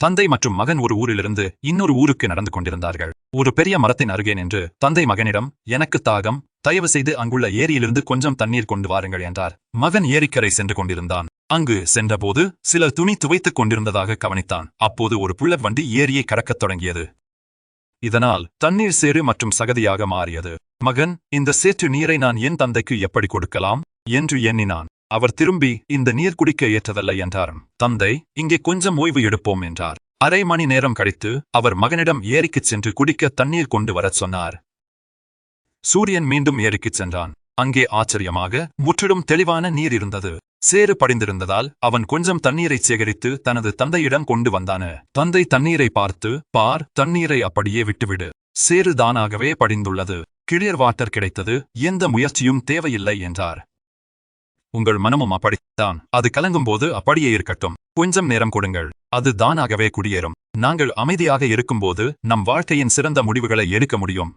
தந்தை மற்றும் மகன் ஒரு ஊரிலிருந்து இன்னொரு ஊருக்கு நடந்து கொண்டிருந்தார்கள். ஒரு பெரிய மரத்தின் அருகே நின்று தந்தை மகனிடம் எனக்கு தாகம் தயவு செய்து அங்குள்ள ஏரியிலிருந்து கொஞ்சம் தண்ணீர் கொண்டு வாருங்கள் என்றார். மகன் ஏரிக்கரை சென்று கொண்டிருந்தான். அங்கு சென்றபோது சிலர் துணி துவைத்துக் கொண்டிருந்ததாக கவனித்தான். அப்போது ஒரு புல்லட் வண்டி ஏரியை கடக்கத் தொடங்கியது. இதனால் தண்ணீர் சேறு மற்றும் சகதியாக மாறியது. மகன் இந்த சேற்று நீரை நான் என் தந்தைக்கு எப்படி கொடுக்கலாம்? என்று எண்ணினான். அவர் திரும்பி இந்த நீர் குடிக்க ஏற்றதல்ல என்றார். தந்தை இங்கே கொஞ்சம் ஓய்வு எடுப்போம் என்றார். அரை மணி நேரம் கழித்து அவர் மகனிடம் ஏரிக்குச் சென்று குடிக்க தண்ணீர் கொண்டு வரச் சொன்னார். சூரியன் மீண்டும் ஏரிக்குச் சென்றான். அங்கே ஆச்சரியமாக முற்றிலும் தெளிவான நீர் இருந்தது. சேறு படிந்திருந்ததால் அவன் கொஞ்சம் தண்ணீரை சேகரித்து தனது தந்தையிடம் கொண்டு வந்தான. தந்தை தண்ணீரை பார்த்து பார் தண்ணீரை அப்படியே விட்டுவிடு. சேறு தானாகவே படிந்துள்ளது. கிளியர் வாட்டர் கிடைத்தது. எந்த முயற்சியும் தேவையில்லை என்றார். உங்கள் மனமும் அப்படித்தான். அது கலங்கும்போது அப்படியே இருக்கட்டும். கொஞ்சம் நேரம் கொடுங்கள். அது தானாகவே குடியேறும். நாங்கள் அமைதியாக இருக்கும்போது நம் வாழ்க்கையின் சிறந்த முடிவுகளை எடுக்க முடியும்.